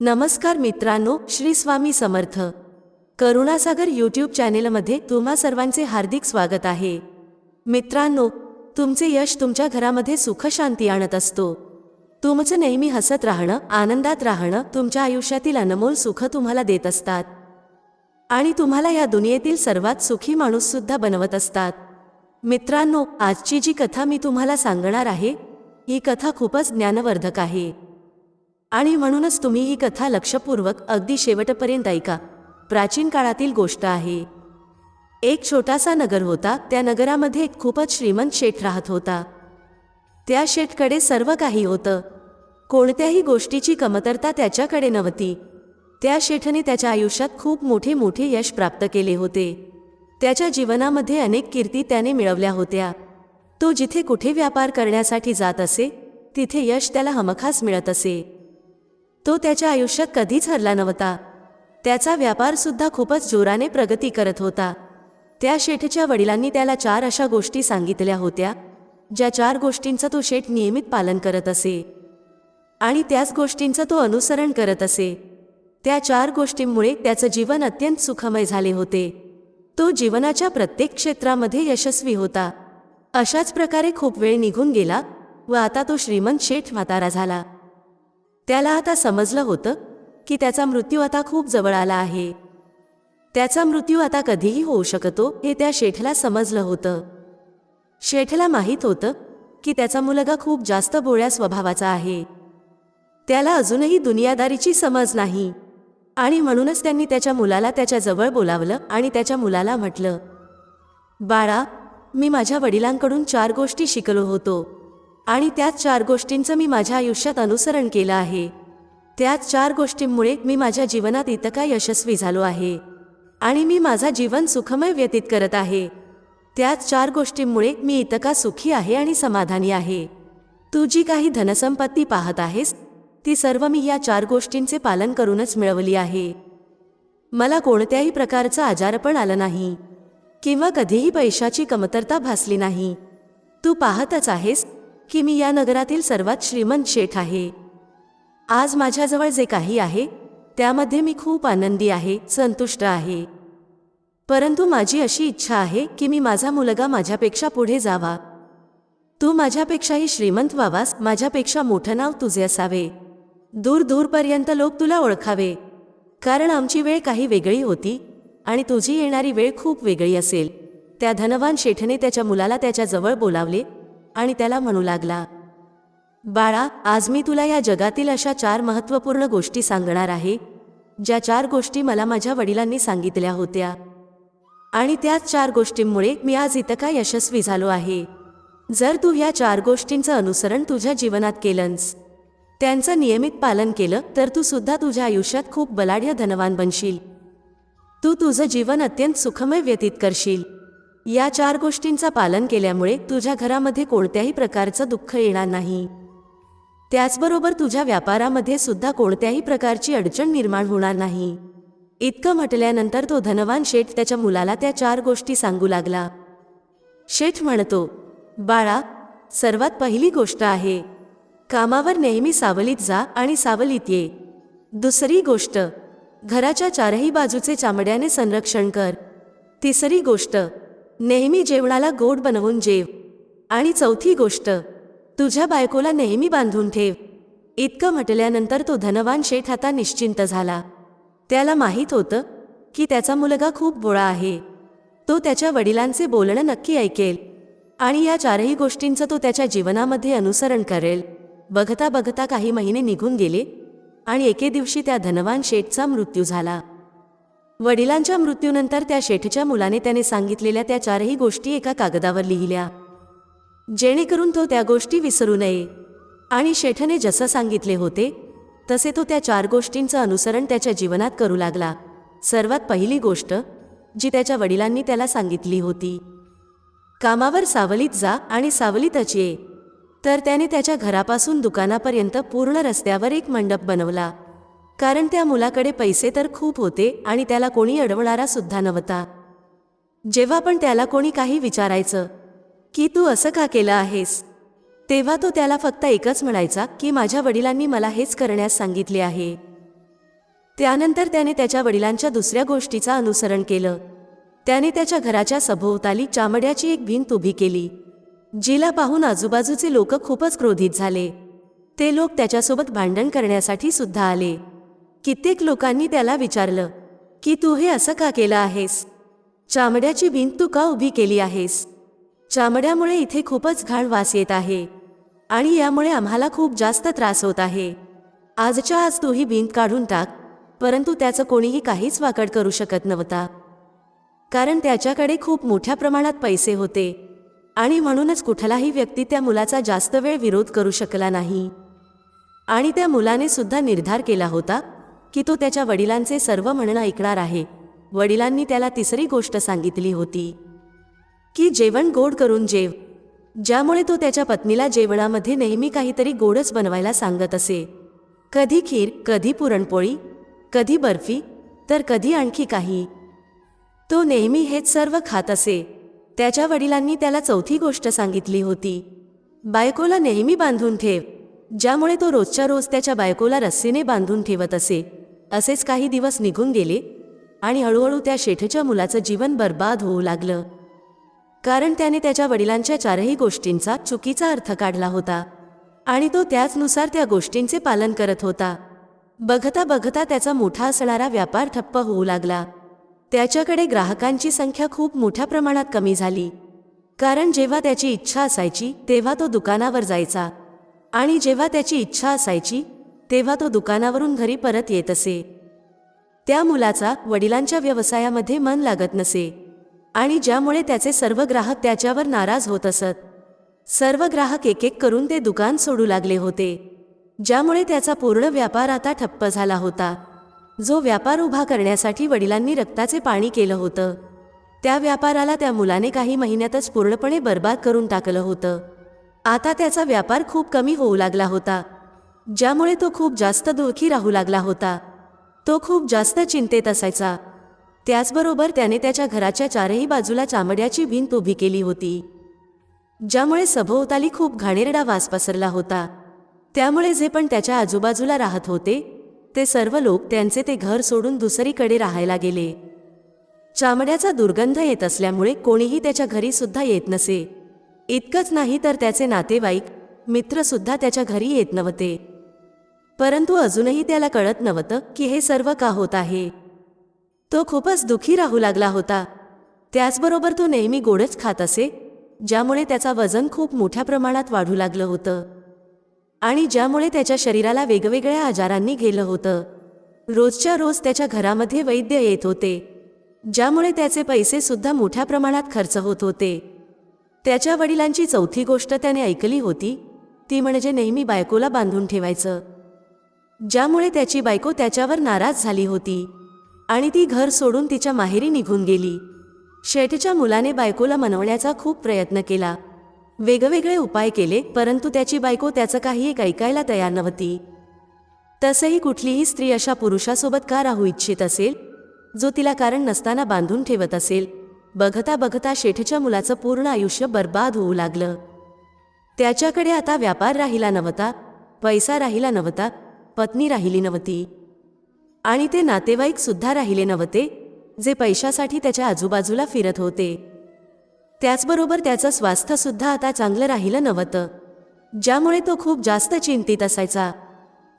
नमस्कार मित्रांनो श्री स्वामी समर्थ. करुणासागर यूट्यूब चॅनेलमध्ये तुम्हा सर्वांचे हार्दिक स्वागत आहे. मित्रांनो तुमचे यश तुमच्या घरामध्ये सुखशांती आणत असतो. तुमचं नेहमी हसत राहणं आनंदात राहणं तुमच्या आयुष्यातील अनमोल सुख तुम्हाला देत असतात. आणि तुम्हाला या दुनियेतील सर्वात सुखी माणूससुद्धा बनवत असतात. मित्रांनो आजची जी कथा मी तुम्हाला सांगणार आहे ही कथा खूपच ज्ञानवर्धक आहे. आणि म्हणूनच तुम्ही ही कथा लक्षपूर्वक अगदी शेवटपर्यंत ऐका. प्राचीन काळातील गोष्ट आहे. एक छोटासा नगर होता. त्या नगरामध्ये एक खूपच श्रीमंत शेठ राहत होता. त्या शेठकडे सर्व काही होतं. कोणत्याही गोष्टीची कमतरता त्याच्याकडे नव्हती. त्या शेठने त्याच्या आयुष्यात खूप मोठे मोठे यश प्राप्त केले होते. त्याच्या जीवनामध्ये अनेक कीर्ती त्याने मिळवल्या होत्या. तो जिथे कुठे व्यापार करण्यासाठी जात असे तिथे यश त्याला हमखास मिळत असे. तो त्याच्या आयुष्यात कधीच हरला नव्हता. त्याचा व्यापारसुद्धा खूपच जोराने प्रगती करत होता. त्या शेठच्या वडिलांनी त्याला चार अशा गोष्टी सांगितल्या होत्या ज्या चार गोष्टींचं तो शेठ नियमित पालन करत असे. आणि त्याच गोष्टींचं तो अनुसरण करत असे. त्या चार गोष्टींमुळे त्याचं जीवन अत्यंत सुखमय झाले होते. तो जीवनाच्या प्रत्येक क्षेत्रामध्ये यशस्वी होता. अशाच प्रकारे खूप वेळ निघून गेला व आता तो श्रीमंत शेठ म्हातारा झाला. त्याला आता समजलं होतं की त्याचा मृत्यू आता खूप जवळ आला आहे. त्याचा मृत्यू आता कधीही होऊ शकतो हे त्या शेठला समजलं होतं. शेठला माहीत होतं की त्याचा मुलगा खूप जास्त बोळ्या स्वभावाचा आहे. त्याला अजूनही दुनियादारीची समज नाही. आणि म्हणूनच त्यांनी त्याच्या मुलाला त्याच्याजवळ बोलावलं आणि त्याच्या मुलाला म्हटलं बाळा मी माझ्या वडिलांकडून चार गोष्टी शिकलो होतो. आणि त्याच चार गोष्टींचं मी माझ्या आयुष्यात अनुसरण केलं आहे. त्याच चार गोष्टींमुळे मी माझ्या जीवनात इतका यशस्वी झालो आहे. आणि मी माझा जीवन सुखमय व्यतीत करत आहे. त्याच चार गोष्टींमुळे मी इतका सुखी आहे आणि समाधानी आहे. तू जी काही धनसंपत्ती पाहत आहेस ती सर्व मी या चार गोष्टींचे पालन करूनच मिळवली आहे. मला कोणत्याही प्रकारचं आजारपण आलं नाही. किंवा कधीही पैशाची कमतरता भासली नाही. तू पाहतच आहेस की मी या नगरातील सर्वात श्रीमंत शेठ आहे. आज माझ्याजवळ जे काही आहे त्यामध्ये मी खूप आनंदी आहे संतुष्ट आहे. परंतु माझी अशी इच्छा आहे की मी माझा मुलगा माझ्यापेक्षा पुढे जावा. तू माझ्यापेक्षाही श्रीमंत व्हावास माझ्यापेक्षा मोठं नाव तुझे असावे. दूर दूरपर्यंत लोक तुला ओळखावे. कारण आमची वेळ काही वेगळी होती आणि तुझी येणारी वेळ खूप वेगळी असेल. त्या धनवान शेठने त्याच्या मुलाला त्याच्याजवळ बोलावले आणि त्याला म्हणू लागला बाळा आज मी तुला या जगातील अशा चार महत्त्वपूर्ण गोष्टी सांगणार आहे ज्या चार गोष्टी मला माझ्या वडिलांनी सांगितल्या होत्या. आणि त्याच चार गोष्टींमुळे मी आज इतका यशस्वी झालो आहे? जर तू ह्या चार गोष्टींचं अनुसरण तुझ्या जीवनात केलंस त्यांचं नियमित पालन केलं तर तू सुद्धा तुझ्या आयुष्यात खूप बलाढ्य धनवान बनशील. तू तुझं जीवन अत्यंत सुखमय व्यतीत करशील. या चार गोष्टींचा पालन केल्यामुळे तुझ्या घरामध्ये कोणत्याही प्रकारचं दुःख येणार नाही. त्याचबरोबर तुझ्या व्यापारामध्ये सुद्धा कोणत्याही प्रकारची अडचण निर्माण होणार नाही. इतकं म्हटल्यानंतर तो धनवान शेठ त्याच्या मुलाला त्या चार गोष्टी सांगू लागला. शेठ म्हणतो बाळा सर्वात पहिली गोष्ट आहे कामावर नेहमी सावलीत जा आणि सावलीत ये. दुसरी गोष्ट घराच्या चारही बाजूचे चामड्याने संरक्षण कर. तिसरी गोष्ट नेहमी जेवणाला गोड बनवून जेव. आणि चौथी गोष्ट तुझ्या बायकोला नेहमी बांधून ठेव. इतकं म्हटल्यानंतर तो धनवान शेठ आता निश्चिंत झाला. त्याला माहीत होतं की त्याचा मुलगा खूप बोळा आहे. तो त्याच्या वडिलांचे बोलणं नक्की ऐकेल. आणि या चारही गोष्टींचं तो त्याच्या जीवनामध्ये अनुसरण करेल. बघता बघता काही महिने निघून गेले आणि एके दिवशी त्या धनवान शेठचा मृत्यू झाला. वडिलांच्या मृत्यूनंतर त्या शेठच्या मुलाने त्याने सांगितलेल्या त्या चारही गोष्टी एका कागदावर लिहिल्या. जेणेकरून तो त्या गोष्टी विसरू नये. आणि शेठने जसं सांगितले होते तसे तो त्या चार गोष्टींचं अनुसरण त्याच्या जीवनात करू लागला. सर्वात पहिली गोष्ट जी त्याच्या वडिलांनी त्याला सांगितली होती कामावर सावलीत जा आणि सावलीतच ये. तर त्याने त्याच्या घरापासून दुकानापर्यंत पूर्ण रस्त्यावर एक मंडप बनवला. कारण त्या मुलाकडे पैसे तर खूप होते आणि त्याला कोणी अडवणारा सुद्धा नव्हता. जेव्हा पण त्याला कोणी काही विचारायचं की तू असं का केलं आहेस? तेव्हा तो त्याला फक्त एकच म्हणायचा की माझ्या वडिलांनी मला हेच करण्यास सांगितले आहे. त्यानंतर त्याने त्याच्या वडिलांच्या दुसऱ्या गोष्टीचा अनुसरण केलं. त्याने त्याच्या घराच्या सभोवताली चामड्याची एक भिंत उभी केली जिला पाहून आजूबाजूचे लोक खूपच क्रोधित झाले. ते लोक त्याच्यासोबत भांडण करण्यासाठी सुद्धा आले. कित्येक लोकांनी त्याला विचारलं की तू हे असं का केलं आहेस? चामड्याची भिंत तू का उभी केली आहेस? चामड्यामुळे इथे खूपच घाण वास येत आहे आणि यामुळे आम्हाला खूप जास्त त्रास होत आहे. आजच्या आज तू ही भिंत काढून टाक परंतु त्याचं कोणीही काहीच वाकड करू शकत नव्हता. कारण त्याच्याकडे खूप मोठ्या प्रमाणात पैसे होते आणि म्हणूनच कुठलाही व्यक्ती त्या मुलाचा जास्त वेळ विरोध करू शकला नाही. आणि त्या मुलाने सुद्धा निर्धार केला होता की तो त्याच्या वडिलांचे सर्व म्हणणं ऐकणार आहे. वडिलांनी त्याला तिसरी गोष्ट सांगितली होती. की जेवण गोड करून जेव. ज्यामुळे तो त्याच्या पत्नीला जेवणामध्ये नेहमी काहीतरी गोडच बनवायला सांगत असे. कधी खीर कधी पुरणपोळी कधी बर्फी तर कधी आणखी काही. तो नेहमी हेच सर्व खात असे. त्याच्या वडिलांनी त्याला चौथी गोष्ट सांगितली होती. बायकोला नेहमी बांधून ठेव. ज्यामुळे तो रोजच्या रोज त्याच्या बायकोला रस्सीने बांधून ठेवत असे. असेच काही दिवस निघून गेले आणि हळूहळू त्या शेठच्या मुलाचं जीवन बर्बाद होऊ लागलं. कारण त्याने त्याच्या वडिलांच्या चारही गोष्टींचा चुकीचा अर्थ काढला होता आणि तो त्याचनुसार त्या गोष्टींचे पालन करत होता. बघता बघता त्याचा मोठा असणारा व्यापार ठप्प होऊ लागला. त्याच्याकडे ग्राहकांची संख्या खूप मोठ्या प्रमाणात कमी झाली. कारण जेव्हा त्याची इच्छा असायची तेव्हा तो दुकानावर जायचा. आणि जेव्हा त्याची इच्छा असायची तेव्हा तो दुकानावरून घरी परत येत असे. त्या मुलाचा वडिलांच्या व्यवसायामध्ये मन लागत नसे आणि ज्यामुळे त्याचे सर्व ग्राहक त्याच्यावर नाराज होत असत. सर्व ग्राहक एक एक करून ते दुकान सोडू लागले होते. ज्यामुळे त्याचा पूर्ण व्यापार आता ठप्प झाला होता. जो व्यापार उभा करण्यासाठी वडिलांनी रक्ताचे पाणी केलं होतं. त्या व्यापाराला त्या मुलाने काही महिन्यातच पूर्णपणे बर्बाद करून टाकलं होतं. आता त्याचा व्यापार खूप कमी होऊ लागला होता. ज्यामुळे तो खूप जास्त दुःखी राहू लागला होता. तो खूप जास्त चिंतेत असायचा. त्याचबरोबर त्याने त्याच्या घराच्या चारही बाजूला चामड्याची भिंत उभी केली होती. ज्यामुळे सभोवताली खूप घाणेरडा वास पसरला होता. त्यामुळे जे पण त्याच्या आजूबाजूला राहत होते ते सर्व लोक त्यांचे ते घर सोडून दुसरीकडे राहायला गेले. चामड्याचा दुर्गंध येत असल्यामुळे कोणीही त्याच्या घरी सुद्धा येत नसे. इतकंच नाही तर त्याचे नातेवाईक मित्रसुद्धा त्याच्या घरी येत नव्हते. परंतु अजूनही त्याला कळत नव्हतं की हे सर्व का होत आहे. तो खूपच दुखी राहू लागला होता. त्याचबरोबर तो नेहमी गोडच खात असे ज्यामुळे त्याचा वजन खूप मोठ्या प्रमाणात वाढू लागलं होतं. आणि ज्यामुळे त्याच्या शरीराला वेगवेगळ्या आजारांनी गेलं होतं. रोजच्या रोज त्याच्या घरामध्ये वैद्य येत होते ज्यामुळे त्याचे पैसेसुद्धा मोठ्या प्रमाणात खर्च होत होते. त्याच्या वडिलांची चौथी गोष्ट त्याने ऐकली होती ती म्हणजे नेहमी बायकोला बांधून ठेवायचं. ज्यामुळे त्याची बायको त्याच्यावर नाराज झाली होती आणि ती घर सोडून तिच्या माहेरी निघून गेली. शेठच्या मुलाने बायकोला मनवण्याचा खूप प्रयत्न केला. वेगवेगळे उपाय केले परंतु त्याची बायको त्याचं काही एक ऐकायला तयार नव्हती. तसंही कुठलीही स्त्री अशा पुरुषासोबत का राहू इच्छित असेल? जो तिला कारण नसताना बांधून ठेवत असेल. बघता बघता शेठच्या मुलाचं पूर्ण आयुष्य बर्बाद होऊ लागलं. त्याच्याकडे आता व्यापार राहिला नव्हता पैसा राहिला नव्हता पत्नी राहिली नव्हती. आणि ते नातेवाईकसुद्धा राहिले नव्हते जे पैशासाठी त्याच्या आजूबाजूला फिरत होते. त्याचबरोबर त्याचं स्वास्थ्यसुद्धा आता चांगलं राहिलं नव्हतं. ज्यामुळे तो खूप जास्त चिंतित असायचा.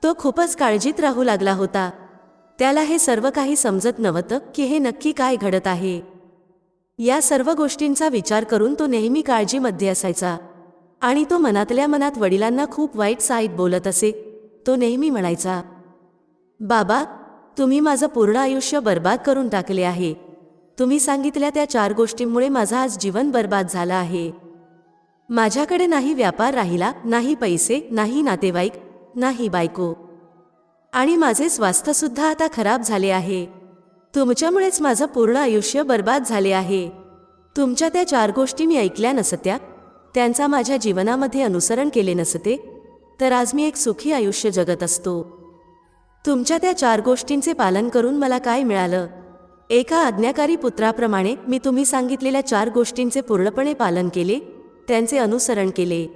तो खूपच काळजीत राहू लागला होता. त्याला हे सर्व काही समजत नव्हतं की हे नक्की काय घडत आहे. या सर्व गोष्टींचा विचार करून तो नेहमी काळजीमध्ये असायचा. आणि तो मनातल्या मनात वडिलांना खूप वाईट साईट बोलत असे तो नेहमी म्हणायचा बाबा तुम्ही माझं पूर्ण आयुष्य बर्बाद करून टाकले आहे. तुम्ही सांगितल्या त्या चार गोष्टींमुळे माझं आज जीवन बर्बाद झालं आहे. माझ्याकडे नाही व्यापार राहिला नाही पैसे नाही नातेवाईक नाही बायको. आणि माझे स्वास्थ्यसुद्धा आता खराब झाले आहे. तुमच्यामुळेच माझं पूर्ण आयुष्य बर्बाद झाले आहे. तुमच्या त्या चार गोष्टी मी ऐकल्या नसत्या. त्यांचा माझ्या जीवनामध्ये अनुसरण केले नसते. तर आज मी एक सुखी आयुष्य जगत असतो. तुमच्या त्या चार गोष्टींचे पालन करून मला काय मिळालं? एका आज्ञाकारी पुत्राप्रमाणे मी तुम्ही सांगितलेल्या चार गोष्टींचे पूर्णपणे पालन केले त्यांचे अनुसरण केले.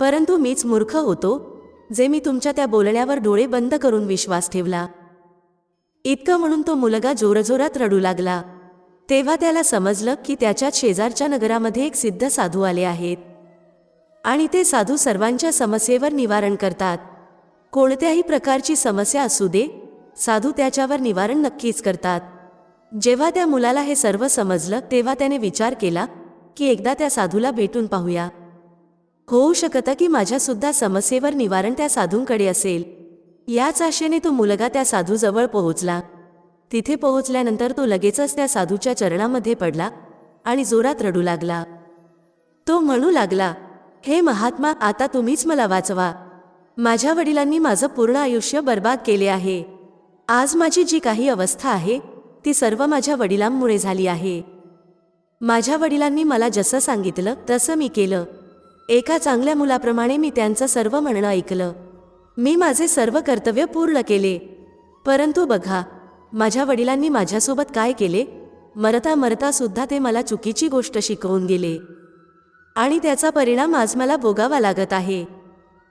परंतु मीच मूर्ख होतो जे मी तुमच्या त्या बोलण्यावर डोळे बंद करून विश्वास ठेवला. इतकं म्हणून तो मुलगा जोरजोरात रडू लागला. तेव्हा त्याला समजलं की त्याच्या शेजारच्या नगरामध्ये एक सिद्ध साधू आले आहेत. आणि ते साधू सर्वांच्या समस्येवर निवारण करतात. कोणत्याही प्रकारची समस्या असू दे साधू त्याच्यावर निवारण नक्कीच करतात. जेव्हा त्या मुलाला हे सर्व समजलं तेव्हा त्याने विचार केला की एकदा त्या साधूला भेटून पाहूया. होऊ शकतं की माझ्यासुद्धा समस्येवर निवारण त्या साधूंकडे असेल. याच आशेने तो मुलगा त्या साधूजवळ पोहोचला. तिथे पोहोचल्यानंतर तो लगेचच त्या साधूच्या चरणामध्ये पडला आणि जोरात रडू लागला. तो म्हणू लागला हे महात्मा आता तुम्हीच मला वाचवा. माझ्या वडिलांनी माझं पूर्ण आयुष्य बर्बाद केले आहे. आज माझी जी काही अवस्था आहे ती सर्व माझ्या वडिलांमुळे झाली आहे. माझ्या वडिलांनी मला जसं सांगितलं तसं मी केलं. एका चांगल्या मुलाप्रमाणे मी त्यांचं सर्व म्हणणं ऐकलं. मी माझे सर्व कर्तव्य पूर्ण केले. परंतु बघा माझ्या वडिलांनी माझ्यासोबत काय केले? मरता मरता सुद्धा ते मला चुकीची गोष्ट शिकवून गेले. आणि त्याचा परिणाम आज मला भोगावा लागत आहे.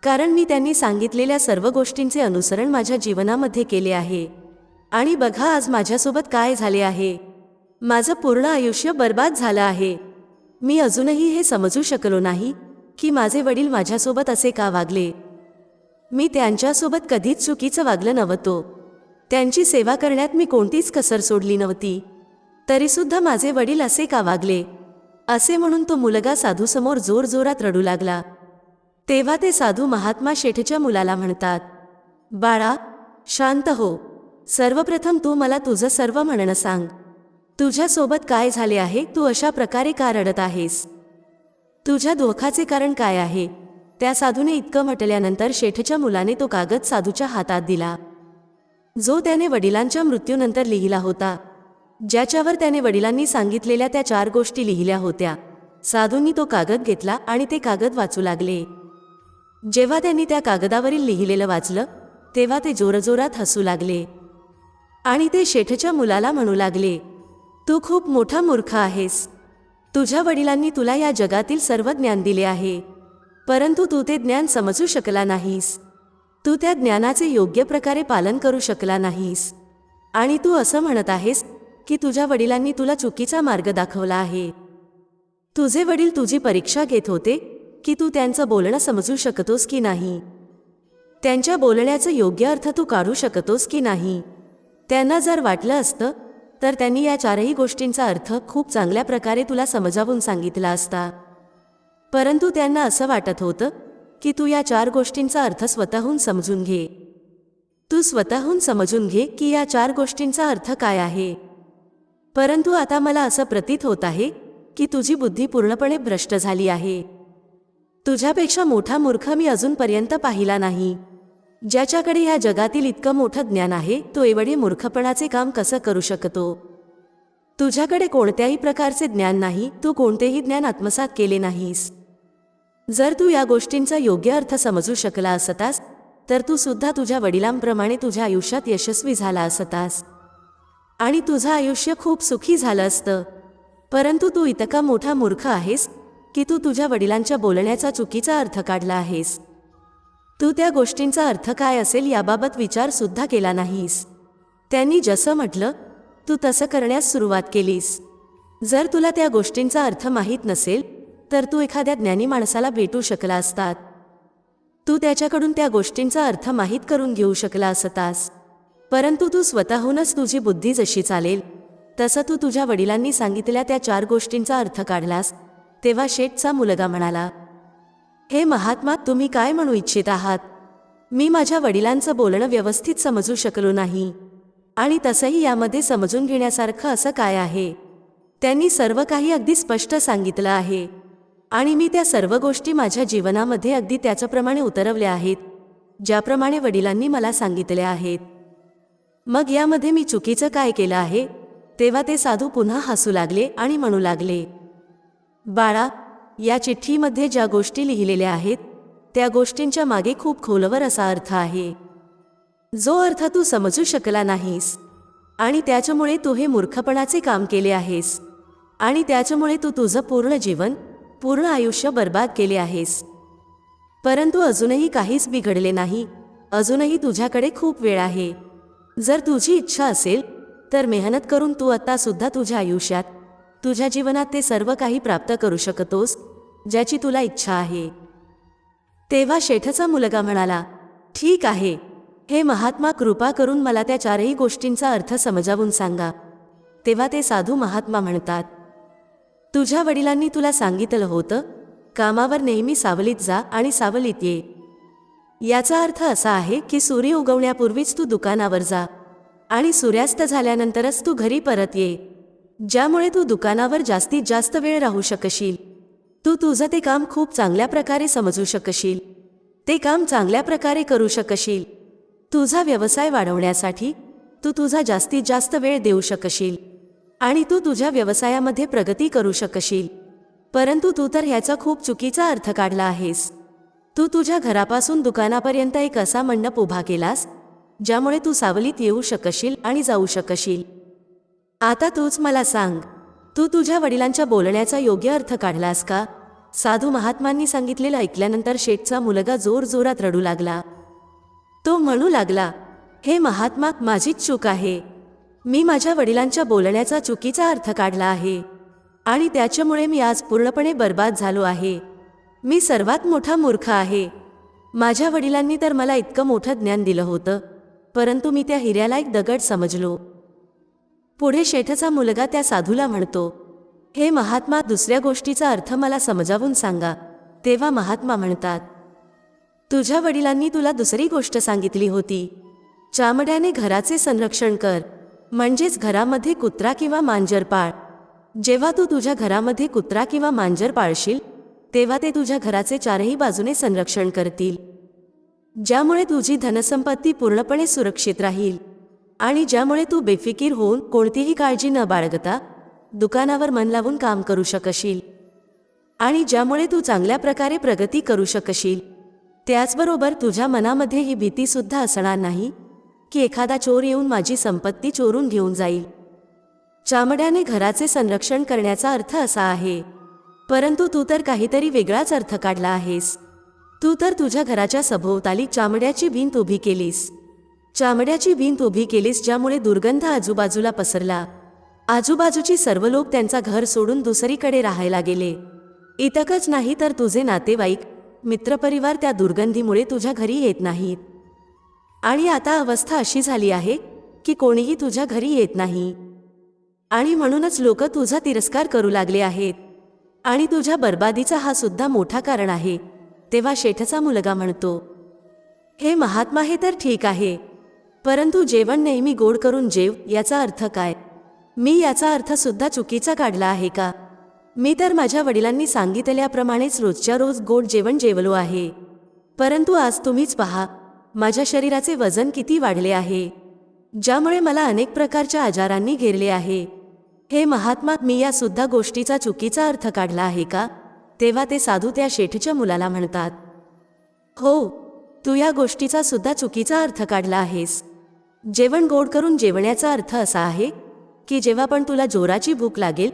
कारण मी त्यांनी सांगितलेल्या सर्व गोष्टींचे अनुसरण माझ्या जीवनामध्ये केले आहे. आणि बघा आज माझ्यासोबत काय झाले आहे. माझं पूर्ण आयुष्य बर्बाद झालं आहे. मी अजूनही हे समजू शकलो नाही की माझे वडील माझ्यासोबत असे का वागले. मी त्यांच्यासोबत कधीच चुकीचं वागलं नव्हतो. त्यांची सेवा करण्यात मी कोणतीच कसर सोडली नव्हती. तरीसुद्धा माझे वडील असे का वागले? असे म्हणून तो मुलगा साधूसमोर जोरजोरात रडू लागला. तेव्हा ते साधू महात्मा शेठच्या मुलाला म्हणतात बाळा शांत हो. सर्वप्रथम तू मला तुझं सर्व म्हणणं सांग. तुझ्यासोबत काय झाले आहे? तू अशा प्रकारे का रडत आहेस? तुझ्या धोखाचे कारण काय आहे? त्या साधूने इतकं म्हटल्यानंतर शेठच्या मुलाने तो कागद साधूच्या हातात दिला. जो त्याने वडिलांच्या मृत्यूनंतर लिहिला होता. ज्याच्यावर त्याने वडिलांनी सांगितलेल्या त्या चार गोष्टी लिहिल्या होत्या. साधूंनी तो कागद घेतला आणि ते कागद वाचू लागले. जेव्हा त्यांनी त्या कागदावरील लिहिलेलं वाचलं तेव्हा ते जोरजोरात हसू लागले. आणि ते शेठच्या मुलाला म्हणू लागले तू खूप मोठा मूर्ख आहेस. तुझ्या वडिलांनी तुला या जगातील सर्व ज्ञान दिले आहे. परंतु तू ते ज्ञान समजू शकला नाहीस. तू त्या ज्ञानाचे योग्य प्रकारे पालन करू शकला नाहीस. आणि तू असं म्हणत आहेस की तुझ्या वडिलांनी तुला चुकीचा मार्ग दाखवला आहे. तुझे वडील तुझी परीक्षा घेत होते की तू त्यांचं बोलणं समजू शकतोस की नाही. त्यांच्या बोलण्याचं योग्य अर्थ तू काढू शकतोस की नाही. त्यांना जर वाटलं असतं तर त्यांनी या चारही गोष्टींचा अर्थ खूप चांगल्या प्रकारे तुला समजावून सांगितला असता. परंतु त्यांना असं वाटत होतं की तू या चार गोष्टींचा अर्थ स्वतःहून समजून घे. तू स्वतःहून समजून घे की या चार गोष्टींचा अर्थ काय आहे. परंतु आता मला असं प्रतीत होत आहे की तुझी बुद्धी पूर्णपणे भ्रष्ट झाली आहे. तुझ्यापेक्षा मोठा मूर्ख मी अजूनपर्यंत पाहिला नाही. ज्याच्याकडे ह्या जगातील इतकं मोठं ज्ञान आहे तो एवढे मूर्खपणाचे काम कसं करू शकतो? तुझ्याकडे कोणत्याही प्रकारचे ज्ञान नाही तू कोणतेही ज्ञान आत्मसात केले नाहीस. जर तू या गोष्टींचा योग्य अर्थ समजू शकला असतास तर तू सुद्धा तुझ्या वडिलांप्रमाणे तुझ्या आयुष्यात यशस्वी झाला असतास. आणि तुझं आयुष्य खूप सुखी झालं असतं. परंतु तू इतका मोठा मूर्ख आहेस की तू तुझ्या वडिलांच्या बोलण्याचा चुकीचा अर्थ काढला आहेस. तू त्या गोष्टींचा अर्थ काय असेल याबाबत विचारसुद्धा केला नाहीस. त्यांनी जसं म्हटलं तू तसं करण्यास सुरुवात केलीस. जर तुला त्या गोष्टींचा अर्थ माहीत नसेल तर तू एखाद्या ज्ञानी माणसाला भेटू शकला असतात. तू त्याच्याकडून त्या गोष्टींचा अर्थ माहीत करून घेऊ शकला असतास. परंतु तू स्वतःहूनच तुझी बुद्धी जशी चालेल तसं तू तुझ्या वडिलांनी सांगितलेल्या त्या चार गोष्टींचा अर्थ काढलास तेव्हा शेठचा मुलगा म्हणाला हे महात्मा तुम्ही काय म्हणू इच्छित आहात? मी माझ्या वडिलांचं बोलणं व्यवस्थित समजू शकलो नाही. आणि तसंही यामध्ये समजून घेण्यासारखं असं काय आहे? त्यांनी सर्व काही अगदी स्पष्ट सांगितलं आहे. आणि मी त्या सर्व गोष्टी माझ्या जीवनामध्ये अगदी त्याच्याप्रमाणे उतरवल्या आहेत ज्याप्रमाणे वडिलांनी मला सांगितल्या आहेत. मग यामध्ये मी चुकीचं काय केलं आहे? तेव्हा ते साधू पुन्हा हसू लागले आणि म्हणू लागले बाळा या चिठ्ठीमध्ये ज्या गोष्टी लिहिलेल्या आहेत त्या गोष्टींच्या मागे खूप खोलवर असा अर्थ आहे. जो अर्थ तू समजू शकला नाहीस आणि त्याच्यामुळे तू हे मूर्खपणाचे काम केले आहेस आणि त्याच्यामुळे तू तुझं पूर्ण जीवन पूर्ण आयुष्य बर्बाद केले आहेस. परंतु अजूनही काहीच बिघडले नाही. अजूनही तुझ्याकडे खूप वेळ आहे. जर तुझी इच्छा असेल तर मेहनत करून तू आता सुद्धा तुझ्या आयुष्यात तुझ्या जीवनात ते सर्व काही प्राप्त करू शकतोस ज्याची तुला इच्छा आहे. तेव्हा शेठचा मुलगा म्हणाला ठीक आहे. हे महात्मा कृपा करून मला त्या चारही गोष्टींचा अर्थ समजावून सांगा. तेव्हा ते साधू महात्मा म्हणतात तुझ्या वडिलांनी तुला सांगितलं होतं कामावर नेहमी सावलीत जा आणि सावलीत ये. याचा अर्थ असा आहे की सूर्य उगवण्यापूर्वीच तू दुकानावर जा आणि सूर्यास्त झाल्यानंतरच तू घरी परत ये ज्यामुळे तू दुकानावर जास्तीत जास्त वेळ राहू शकशील. तू तुझं ते काम खूप चांगल्या प्रकारे समजू शकशील. ते काम चांगल्या प्रकारे करू शकशील. तुझा व्यवसाय वाढवण्यासाठी तू तुझा जास्तीत जास्त वेळ देऊ शकशील आणि तू तुझ्या व्यवसायामध्ये प्रगती करू शकशील. परंतु तू तर ह्याचा खूप चुकीचा अर्थ काढला आहेस. तू तुझ्या घरापासून दुकानापर्यंत एक असा मंडप उभा केलास ज्यामुळे तू सावलीत येऊ शकशील आणि जाऊ शकशील. आता तूच मला सांग तू तुझ्या वडिलांच्या बोलण्याचा योग्य अर्थ काढलास का? साधू महात्मांनी सांगितलेलं ऐकल्यानंतर शेठचा मुलगा जोर जोरात रडू लागला. तो म्हणू लागला हे महात्मा माझीच चूक आहे. मी माझ्या वडिलांच्या बोलण्याचा चुकीचा अर्थ काढला आहे आणि त्याच्यामुळे मी आज पूर्णपणे बर्बाद झालो आहे. मी सर्वात मोठा मूर्ख आहे. माझ्या वडिलांनी तर मला इतकं मोठं ज्ञान दिलं होतं परंतु मी त्या हिऱ्याला एक दगड समजलो. पुढे शेठचा मुलगा त्या साधूला म्हणतो हे महात्मा दुसऱ्या गोष्टीचा अर्थ मला समजावून सांगा. तेव्हा महात्मा म्हणतात तुझ्या वडिलांनी तुला दुसरी गोष्ट सांगितली होती. चामड्याने घराचे संरक्षण कर म्हणजेच घरामध्ये कुत्रा किंवा मांजर पाळ. जेव्हा तू तुझ्या घरामध्ये कुत्रा किंवा मांजर पाळशील तेव्हा ते तुझ्या घराचे चारही बाजूने संरक्षण करतील. ज्यामुळे तुझी धनसंपत्ती पूर्णपणे सुरक्षित राहील. आणि ज्यामुळे तू बेफिकीर होऊन कोणतीही काळजी न बाळगता दुकानावर मन लावून काम करू शकशील. आणि ज्यामुळे तू चांगल्या प्रकारे प्रगती करू शकशील. त्याचबरोबर तुझ्या मनामध्ये ही भीतीसुद्धा असणार नाही की एखादा चोर येऊन माझी संपत्ती चोरून घेऊन जाईल. चामड्याने घराचे संरक्षण करण्याचा अर्थ असा आहे परंतु तू तर काहीतरी वेगळाच अर्थ काढला आहेस. तू तर तुझ्या घराच्या सभोवताली चामड्याची भिंत उभी केलीस. चामड्याची भिंत उभी केलीस ज्यामुळे दुर्गंध आजूबाजूला पसरला. आजूबाजूची सर्व लोक त्यांचा घर सोडून दुसरीकडे राहायला गेले. इतकंच नाही तर तुझे नातेवाईक मित्रपरिवार त्या दुर्गंधीमुळे तुझ्या घरी येत नाहीत. आणि आता अवस्था अशी झाली आहे की कोणीही तुझ्या घरी येत नाही. आणि म्हणूनच लोक तुझा तिरस्कार करू लागले आहेत. आणि तुझ्या बर्बादीचा हा सुद्धा मोठा कारण आहे तेव्हा शेठचा मुलगा म्हणतो हे महात्मा हे तर ठीक आहे परंतु जेवण नेहमी गोड करून जेव याचा अर्थ काय? मी याचा अर्थसुद्धा चुकीचा काढला आहे का? मी तर माझ्या वडिलांनी सांगितल्याप्रमाणेच रोजच्या रोज गोड जेवण जेवलो आहे. परंतु आज तुम्हीच पहा माझ्या शरीराचे वजन किती वाढले आहे ज्यामुळे मला अनेक प्रकारच्या आजारांनी घेरले आहे. हे महात्मा मी या सुद्धा गोष्टीचा चुकीचा अर्थ काढला आहे का? तेव्हा ते साधू त्या शेठच्या मुलाला म्हणतात. हो तू या गोष्टीचा सुद्धा चुकीचा अर्थ काढला आहेस. जेवण गोड करून जेवण्याचा अर्थ असा आहे की जेव्हा पण तुला जोराची भूक लागेल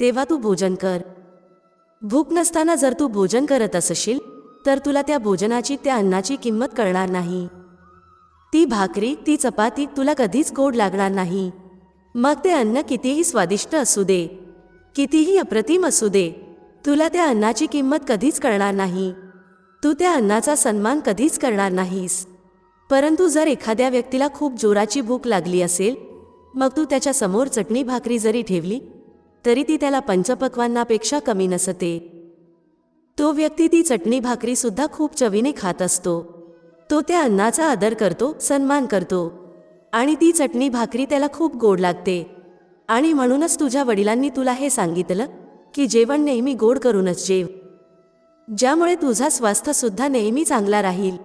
तेव्हा तू भोजन कर. भूक नसताना जर तू भोजन करत असशील तर तुला त्या भोजनाची त्या अन्नाची किंमत कळणार नाही. ती भाकरी ती चपाती तुला कधीच गोड लागणार नाही. मग ते अन्न कितीही स्वादिष्ट असू दे कितीही अप्रतिम असू दे तुला त्या अन्नाची किंमत कधीच कळणार नाही. तू त्या अन्नाचा सन्मान कधीच करणार नाहीस. परंतु जर एखाद्या व्यक्तीला खूप जोराची भूक लागली असेल मग तू त्याच्यासमोर चटणी भाकरी जरी ठेवली तरी ती त्याला पंचपक्वांनापेक्षा कमी नसते. तो व्यक्ती ती चटणी भाकरीसुद्धा खूप चवीने खात असतो. तो त्या अन्नाचा आदर करतो सन्मान करतो. आणि ती चटणी भाकरी त्याला खूप गोड लागते. आणि म्हणूनच तुझ्या वडिलांनी तुला हे सांगितलं की जेवण नेहमी गोड करूनच जेव. ज्यामुळे तुझा स्वास्थ्यसुद्धा नेहमी चांगला राहील.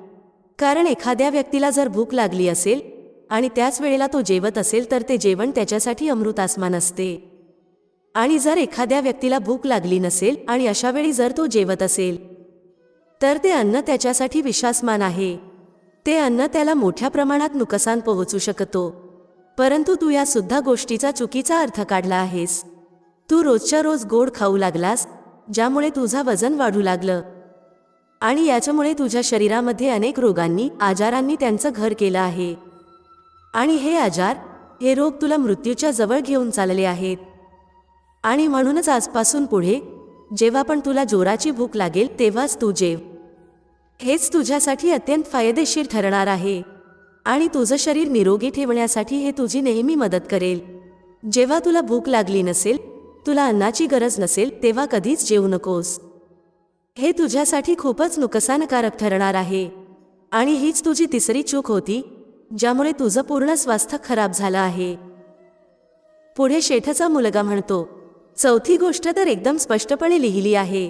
कारण एखाद्या व्यक्तीला जर भूक लागली असेल आणि त्याच वेळेला तो जेवत असेल तर ते जेवण त्याच्यासाठी अमृतासमान असते. आणि जर एखाद्या व्यक्तीला भूक लागली नसेल आणि अशावेळी जर तो जेवत असेल तर ते अन्न त्याच्यासाठी विश्वासमान आहे. ते अन्न त्याला मोठ्या प्रमाणात नुकसान पोहोचू शकतो. परंतु तू या सुद्धा गोष्टीचा चुकीचा अर्थ काढला आहेस. तू रोजच्या रोज गोड खाऊ लागलास ज्यामुळे तुझा वजन वाढू लागलं. आणि याच्यामुळे तुझ्या शरीरामध्ये अनेक रोगांनी आजारांनी त्यांचं घर केलं आहे. आणि हे आजार हे रोग तुला मृत्यूच्या जवळ घेऊन चालले आहेत. आणि म्हणूनच आजपासून पुढे जेव्हा पण तुला जोराची भूक लागेल तेव्हाच तू जेव. हेच तुझ्यासाठी अत्यंत फायदेशीर ठरणार आहे. आणि तुझं शरीर निरोगी ठेवण्यासाठी हे तुझी नेहमी मदत करेल. जेव्हा तुला भूक लागली नसेल तुला अन्नाची गरज नसेल तेव्हा कधीच जेवू नकोस. हे तुझ्यासाठी खूपच नुकसानकारक ठरणार आहे. आणि हीच तुझी तिसरी चूक होती ज्यामुळे तुझं पूर्ण स्वास्थ्य खराब झालं आहे. पुढे शेठचा मुलगा म्हणतो चौथी गोष्ट तर एकदम स्पष्टपणे लिहिली आहे.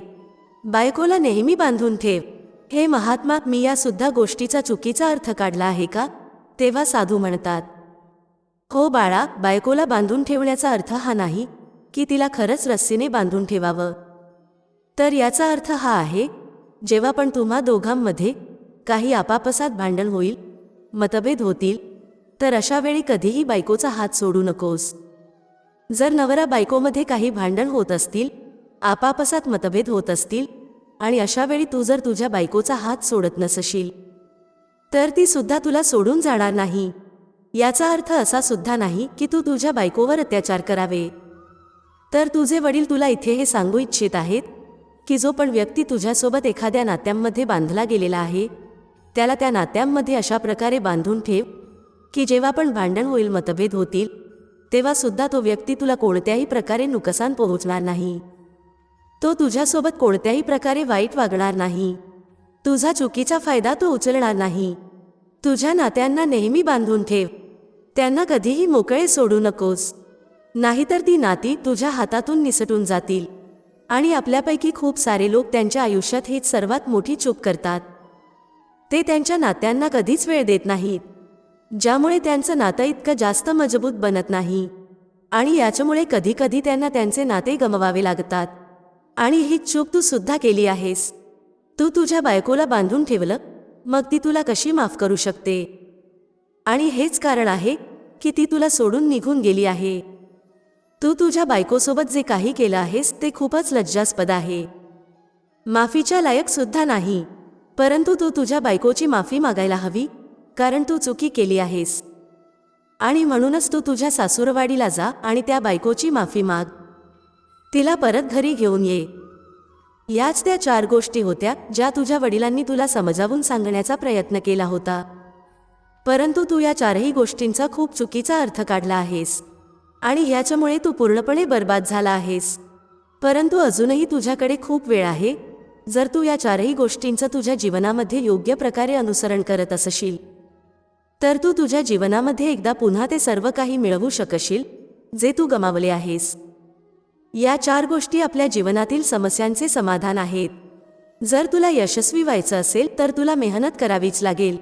बायकोला नेहमी बांधून ठेव. हे महात्मा मी या सुद्धा गोष्टीचा चुकीचा अर्थ काढला आहे का? तेव्हा साधू म्हणतात हो बाळा बायकोला बांधून ठेवण्याचा अर्थ हा नाही की तिला खरंच रस्सीने बांधून ठेवावं. तर याचा अर्थ हा आहे जेव्हा पण तुम्हा दोघांमध्ये काही आपापसात भांडण होईल मतभेद होतील तर अशा वेळी कधीही बायकोचा हात सोडू नकोस. जर नवरा बायकोमध्ये काही भांडण होत असतील आपापसात मतभेद होत असतील आणि अशा वेळी तू जर तुझ्या बायकोचा हात सोडत नसशील तर ती सुद्धा तुला सोडून जाणार नाही. याचा अर्थ असा सुद्धा नाही की तू तुझ्या बायकोवर अत्याचार करावे. तर तुझे वडील तुला इथे हे सांगू इच्छित आहेत की जो पण व्यक्ती तुझ्यासोबत एखाद्या नात्यांमध्ये बांधला गेलेला आहे त्याला त्या नात्यांमध्ये अशा प्रकारे बांधून ठेव की जेव्हा पण भांडण होईल मतभेद होतील तेव्हा सुद्धा तो व्यक्ती तुला कोणत्याही प्रकारे नुकसान पोहोचणार नाही. तो तुझ्यासोबत कोणत्याही प्रकारे वाईट वागणार नाही. तुझा चुकीचा फायदा तो उचलणार नाही. तुझ्या नात्यांना नेहमी बांधून ठेव. त्यांना कधीही मोकळे सोडू नकोस. नाहीतर ती नाती तुझ्या हातातून निसटून जातील. आणि आपल्यापैकी खूप सारे लोक त्यांच्या आयुष्यात हीच सर्वात मोठी चूक करतात. ते त्यांच्या नात्यांना कधीच वेळ देत नाहीत. ज्यामुळे त्यांचं नातं इतकं जास्त मजबूत बनत नाही. आणि याच्यामुळे कधीकधी त्यांना त्यांचे नाते गमवावे लागतात. आणि ही चूक तू सुद्धा केली आहेस. तू तुझ्या बायकोला बांधून ठेवलं मग ती तुला कशी माफ करू शकते? आणि हेच कारण आहे की ती तुला सोडून निघून गेली आहे. तू तुझ्या बायकोसोबत जे काही केलं आहेस ते खूपच लज्जास्पद आहे. माफीच्या लायक सुद्धा नाही. परंतु तू तुझ्या बायकोची माफी मागायला हवी कारण तू चुकी केली आहेस. आणि म्हणूनच तू तुझ्या सासूरवाडीला जा आणि त्या बायकोची माफी माग. तिला परत घरी घेऊन ये. याच त्या चार गोष्टी होत्या ज्या तुझ्या वडिलांनी तुला समजावून सांगण्याचा प्रयत्न केला होता. परंतु तू या चारही गोष्टींचा खूप चुकीचा अर्थ काढला आहेस. आणि ह्याच्यामुळे तू पूर्णपणे बर्बाद झाला आहेस. परंतु अजूनही तुझ्याकडे खूप वेळ आहे. जर तू या चारही गोष्टींचं तुझ्या जीवनामध्ये योग्य प्रकारे अनुसरण करत असशील तर तू तुझ्या जीवनामध्ये एकदा पुन्हा ते सर्व काही मिळवू शकशील जे तू गमावले आहेस. या चार गोष्टी आपल्या जीवनातील समस्यांचे समाधान आहेत. जर तुला यशस्वी व्हायचं असेल तर तुला मेहनत करावीच लागेल.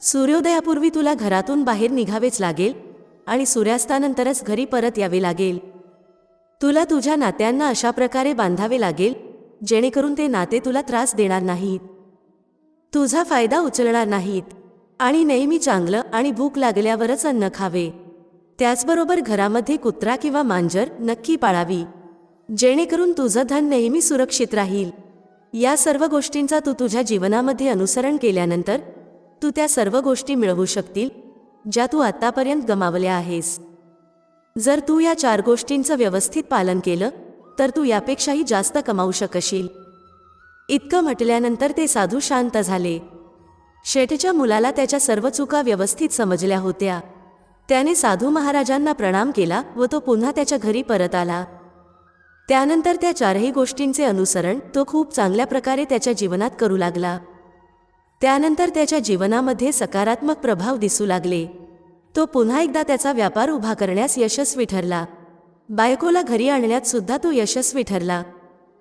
सूर्योदयापूर्वी तुला घरातून बाहेर निघावेच लागेल आणि सूर्यास्तानंतरच घरी परत यावे लागेल. तुला तुझ्या नात्यांना अशा प्रकारे बांधावे लागेल जेणेकरून ते नाते तुला त्रास देणार नाहीत. तुझा फायदा उचलणार नाहीत आणि नेहमी चांगलं आणि भूक लागल्यावरच अन्न खावे. त्याचबरोबर घरामध्ये कुत्रा किंवा मांजर नक्की पाळावी. जेणेकरून तुझं धन नेहमी सुरक्षित राहील. या सर्व गोष्टींचा तू तुझ्या जीवनामध्ये अनुसरण केल्यानंतर तू त्या सर्व गोष्टी मिळवू शकतील ज्या तू आत्तापर्यंत गमावल्या आहेस. जर तू या चार गोष्टींचं व्यवस्थित पालन केलं तर तू यापेक्षाही जास्त कमावू शकशील. इतकं म्हटल्यानंतर ते साधू शांत झाले. शेठच्या मुलाला त्याच्या सर्व चुका व्यवस्थित समजल्या होत्या. त्याने साधू महाराजांना प्रणाम केला व तो पुन्हा त्याच्या घरी परत आला. त्यानंतर त्या चारही गोष्टींचे अनुसरण तो खूप चांगल्या प्रकारे त्याच्या जीवनात करू लागला. त्यानंतर त्याच्या जीवनामध्ये सकारात्मक प्रभाव दिसू लागले. तो पुन्हा एकदा त्याचा व्यापार उभा करण्यास यशस्वी ठरला. बायकोला घरी आणण्यात सुद्धा तो यशस्वी ठरला.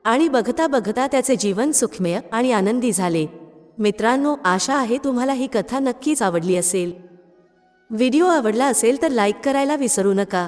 आणि बघता बघता त्याचे जीवन सुखमय आणि आनंदी झाले. मित्रांनो आशा आहे तुम्हाला ही कथा नक्कीच आवडली असेल. व्हिडिओ आवडला असेल तर लाईक करायला विसरू नका.